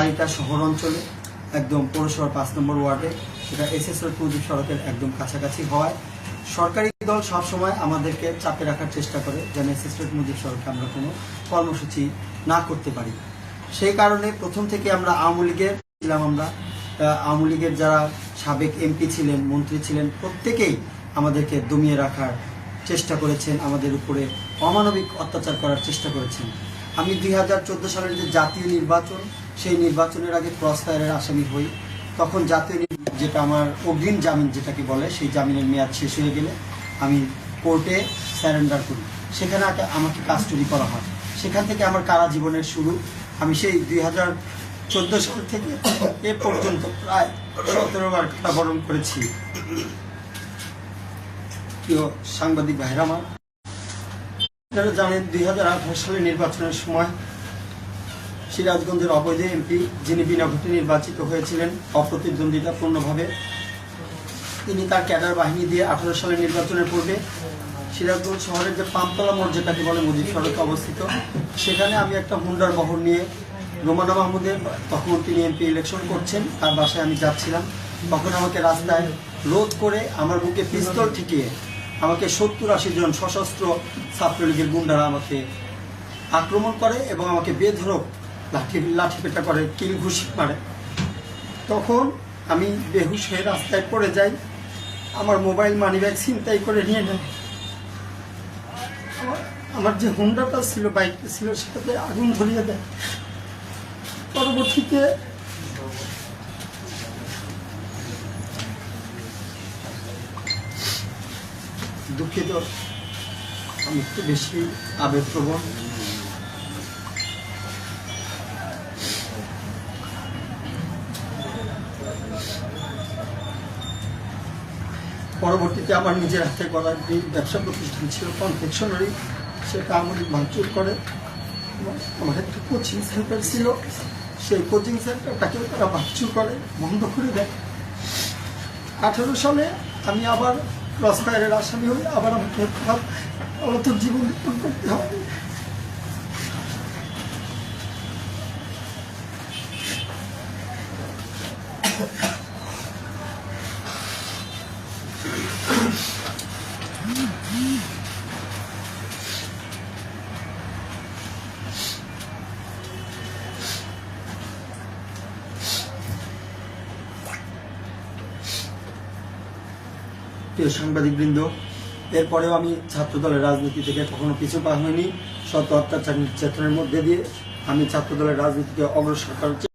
বাড়িটা শহর অঞ্চলে একদম পৌরসভার পাঁচ নম্বর ওয়ার্ডে। সেটা এস এসএসএল প্রদীপ সড়কের একদম কাছাকাছি হওয়ায় সরকারি দল সবসময় আমাদেরকে চাপে রাখার চেষ্টা করে, যেন এসএসএল মুজিব সড়কে আমরা কোনো কর্মসূচি না করতে পারি। সেই কারণে প্রথম থেকে আমরা আওয়ামী লীগের ছিলাম আমরা। আওয়ামী লীগের যারা সাবেক এমপি ছিলেন, মন্ত্রী ছিলেন, প্রত্যেকেই আমাদেরকে দমিয়ে রাখার চেষ্টা করেছেন, আমাদের উপরে অমানবিক অত্যাচার করার চেষ্টা করেছেন। আমি দুই হাজার চোদ্দ সালের যে জাতীয় নির্বাচন সেই নির্বাচনের আগে ক্রস ফায়ারের আসামি হই। তখন জাতীয় যেটা আমার অগ্রিম জামিন যেটাকে বলে, সেই জামিনের মেয়াদ শেষ হয়ে গেলে আমি কোর্টে স্যারেন্ডার করি। সেখানে আমাকে কাস্টডি করা হয়। সেখান থেকে আমার কারা জীবনের শুরু। আমি সেই দুই হাজার চোদ্দ সাল থেকে এ পর্যন্ত প্রায় সতেরো বার কারাবরণ করেছি। সাংবাদিক ভাইরা আমার, আপনারা জানেন দুই হাজার আঠারো সালে নির্বাচনের সময় সিরাজগঞ্জের অবৈধ এমপি যিনি বিনা ভোটে নির্বাচিত হয়েছিলেন অপ্রতিদ্বন্দ্বিতাপূর্ণভাবে তিনি তার ক্যাডার বাহিনী দিয়ে আঠারো সালে নির্বাচনের পূর্বে সিরাজগঞ্জ শহরের যে পামতলা মোড় যেটাকে বলে মুজিব সড়কে অবস্থিত, সেখানে আমি একটা হুন্ডার বহর নিয়ে রোমানা মাহমুদের তখন তিনি এমপি ইলেকশন করছেন, তার বাসায় আমি যাচ্ছিলাম। তখন আমাকে রাস্তায় রোধ করে আমার বুকে পিস্তল ঠেকিয়ে আমাকে সত্তর আশি জন সশস্ত্র ছাত্রলীগের গুন্ডারা আমাকে আক্রমণ করে এবং আমাকে বেধরক লাঠি লাঠি পেটা করে, কিল ঘুষি মারে। তখন আমি বেহুশ হয়ে রাস্তায় পড়ে যাই। আমার মোবাইল মানি ব্যাগ ছিনতাই করে নিয়ে নেয়। আমার- যে হুন্ডাটা ছিল, বাইকটা ছিল, সেটাতে আগুন ধরিয়ে দেয়। পরবর্তীতে দুঃখিত, আমি একটু বেশি আবেগপ্রবণ। পরবর্তীতে আমার নিজের হাতে করা যে ব্যবসা প্রতিষ্ঠান ছিল কনফেকশনারি সেটা আমাদের ভাঙচুর করে। আমার একটা কোচিং সেন্টার ছিল। সেই কোচিং সেন্টারটাকেও তারা ভাঙচুর করে, বন্ধ করে দেয়। আঠেরো সালে আমি আবার ক্রস ফায়ারের আসামি হই আবার আমাকে অনর্থক জীবন যাপন করতে হবে প্রিয় সাংবাদিকবৃন্দ, এরপরেও আমি ছাত্র দলের রাজনীতি থেকে কখনো পিছু পা হয়নি শত অত্যাচার নির্যাতনের মধ্যে দিয়ে আমি ছাত্র দলের রাজনীতিকে অগ্রসর করার